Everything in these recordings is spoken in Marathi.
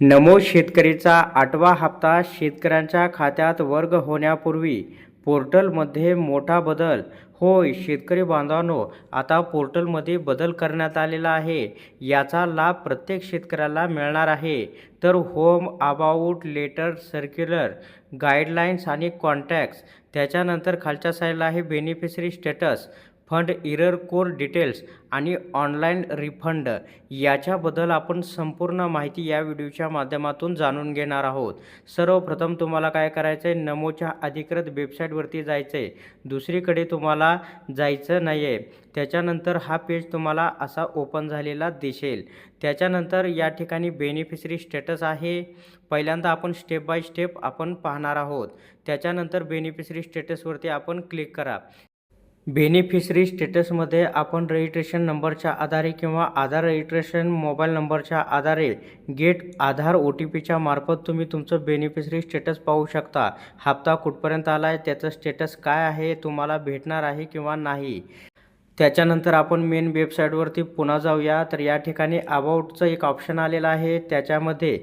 नमो शेतकरीचा आठवा हप्ता शेतकऱ्यांच्या खात्यात वर्ग होण्यापूर्वी पोर्टलमध्ये मोठा बदल. होय शेतकरी बांधवांनो आता पोर्टलमध्ये बदल करण्यात आलेला आहे. याचा लाभ प्रत्येक शेतकऱ्याला मिळणार आहे. तर home about letter circular guidelines आणि कॉन्टॅक्ट्स त्याच्यानंतर खालच्या साईडला आहे beneficiary status. Fund error core details आणि ऑनलाईन रिफंड याच्याबद्दल आपण संपूर्ण माहिती या व्हिडिओच्या माध्यमातून जाणून घेणार आहोत. सर्वप्रथम तुम्हाला काय करायचं आहे नमोच्या अधिकृत वेबसाईटवरती जायचं आहे दुसरीकडे तुम्हाला जायचं नाही आहे त्याच्यानंतर हा पेज तुम्हाला असा ओपन झालेला दिसेल. त्याच्यानंतर या ठिकाणी बेनिफिशरी स्टेटस आहे. पहिल्यांदा आपण स्टेप बाय स्टेप आपण पाहणार आहोत. त्याच्यानंतर बेनिफिशरी स्टेटसवरती आपण क्लिक करा. बेनिफिशरी स्टेटसमध्ये आपण रजिस्ट्रेशन नंबरच्या आधारे किंवा आधार रजिस्ट्रेशन मोबाईल नंबरच्या आधारे गेट आधार ओ टी पीच्या मार्फत तुम्ही तुमचं बेनिफिशरी स्टेटस पाहू शकता. हप्ता कुठपर्यंत आला आहे त्याचं स्टेटस काय आहे तुम्हाला भेटणार आहे किंवा नाही. त्याच्यानंतर आपण मेन वेबसाईटवरती पुन्हा जाऊया. तर या ठिकाणी अबाउटचं एक ऑप्शन आलेलं आहे. त्याच्यामध्ये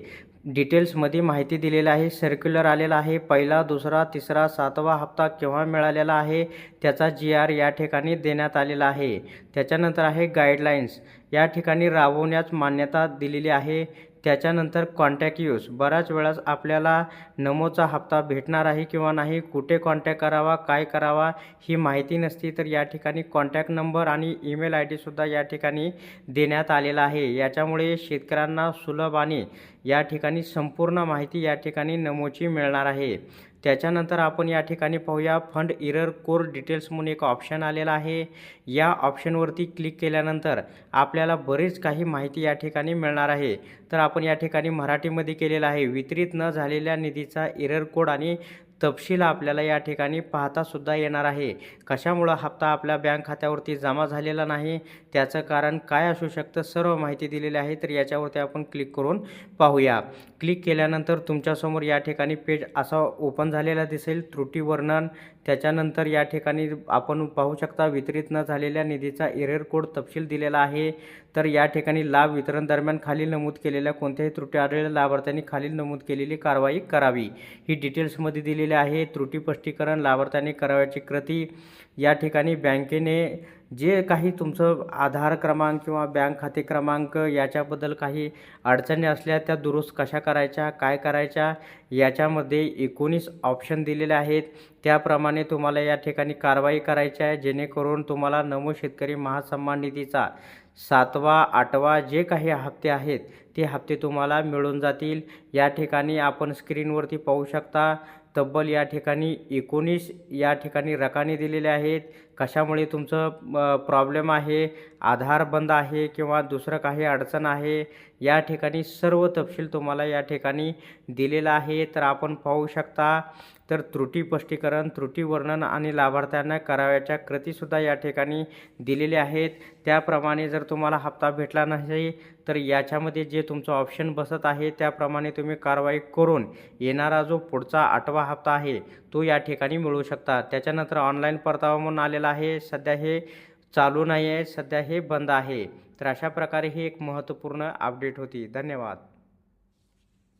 डिटेल्समध्ये माहिती दिलेली आहे. सर्क्युलर आलेला आहे. पहिला दुसरा तिसरा सातवा हप्ता केव्हा मिळालेला आहे त्याचा जी आर या ठिकाणी देण्यात आलेला आहे. त्याच्यानंतर आहे गाईडलाईन्स या ठिकाणी राबवण्यास मान्यता दिलेली आहे. त्याच्यानंतर कॉन्टॅक्ट यूज बऱ्याच वेळास आपल्याला नमोचा हप्ता भेटणार आहे किंवा नाही कुठे कॉन्टॅक्ट करावा काय करावा ही माहिती नसती तर या ठिकाणी कॉन्टॅक्ट नंबर आणि ईमेल आय डीसुद्धा या ठिकाणी देण्यात आलेला आहे. याच्यामुळे शेतकऱ्यांना सुलभ आणि या ठिकाणी संपूर्ण माहिती या ठिकाणी नमोची मिळणार आहे. त्याच्यानंतर आपण या ठिकाणी पाहूया. फंड इरर कोर डिटेल्स म्हणून एक ऑप्शन आलेला आहे. या ऑप्शनवरती क्लिक केल्यानंतर आपल्याला बरीच काही माहिती या ठिकाणी मिळणार आहे. तर आपण या ठिकाणी मराठीमध्ये केलेलं आहे. वितरित न झालेल्या निधीचा इरर कोड आणि तपशील आपल्याला या ठिकाणी पाहतासुद्धा येणार आहे. कशामुळं हप्ता आपल्या बँक खात्यावरती जमा झालेला नाही? त्याचं कारण काय असू शकतं? सर्व माहिती दिलेली आहे तर याच्यावरती आपण क्लिक करून पाहूया. क्लिक केल्यानंतर तुमच्यासमोर या ठिकाणी पेज असा ओपन झालेला दिसेल. त्रुटी वर्णन त्याच्यानंतर या ठिकाणी आपण पाहू शकता वितरित न झालेल्या निधीचा एरर कोड तपशील दिलेला आहे. तर या ठिकाणी लाभ वितरण दरम्यान खालील नमूद केलेल्या कोणत्याही त्रुटी आढळल्या लाभार्थ्यांनी खालील नमूद केलेली कारवाई करावी. ही डिटेल्समध्ये दिलेली आहे. त्रुटी स्पष्टीकरण लाभार्थ्यांनी करावयाची कृती. या ठिकाणी बँकेने जे काही तुमचं आधार क्रमांक किंवा बँक खाते क्रमांक याच्याबद्दल काही अडचणी असल्या त्या दुरुस्त कशा करायच्या काय करायच्या याच्यामध्ये एकोणीस ऑप्शन दिलेले आहेत. त्याप्रमाणे तुम्हाला या ठिकाणी कारवाई करायची आहे. जेणेकरून तुम्हाला नमो शेतकरी महासन्मान निधीचा सातवा आठवा जे काही हप्ते आहेत ते हप्ते तुम्हाला मिळून जातील. या ठिकाणी आपण स्क्रीनवरती पाहू शकता. तब्बल या ठिकाणी एकोणीस या ठिकाणी रकाने दिलेले आहेत. कशामुळे तुमचं प्रॉब्लेम आहे? आधार बंद आहे किंवा दुसरं काही अडचण आहे? या ठिकाणी सर्व तपशील तुम्हाला या ठिकाणी दिलेला आहे. तर आपण पाहू शकता तर त्रुटी स्पष्टीकरण त्रुटी वर्णन आणि लाभार्थ्यांना करावयाच्या कृतीसुद्धा या ठिकाणी दिलेल्या आहेत. त्याप्रमाणे जर तुम्हाला हप्ता भेटला नाही तर याच्यामध्ये जे तुमचं ऑप्शन बसत आहे त्याप्रमाणे तुम्ही कारवाई करून येणारा जो पुढचा आठवा हप्ता आहे तो या ठिकाणी मिळू शकता. त्याच्यानंतर ऑनलाईन परतावा म्हणून आलेला आहे. सध्या हे चालू नाही आहे सध्या हे बंद आहे. तर अशा प्रकारे ही एक महत्त्वपूर्ण अपडेट होती. धन्यवाद.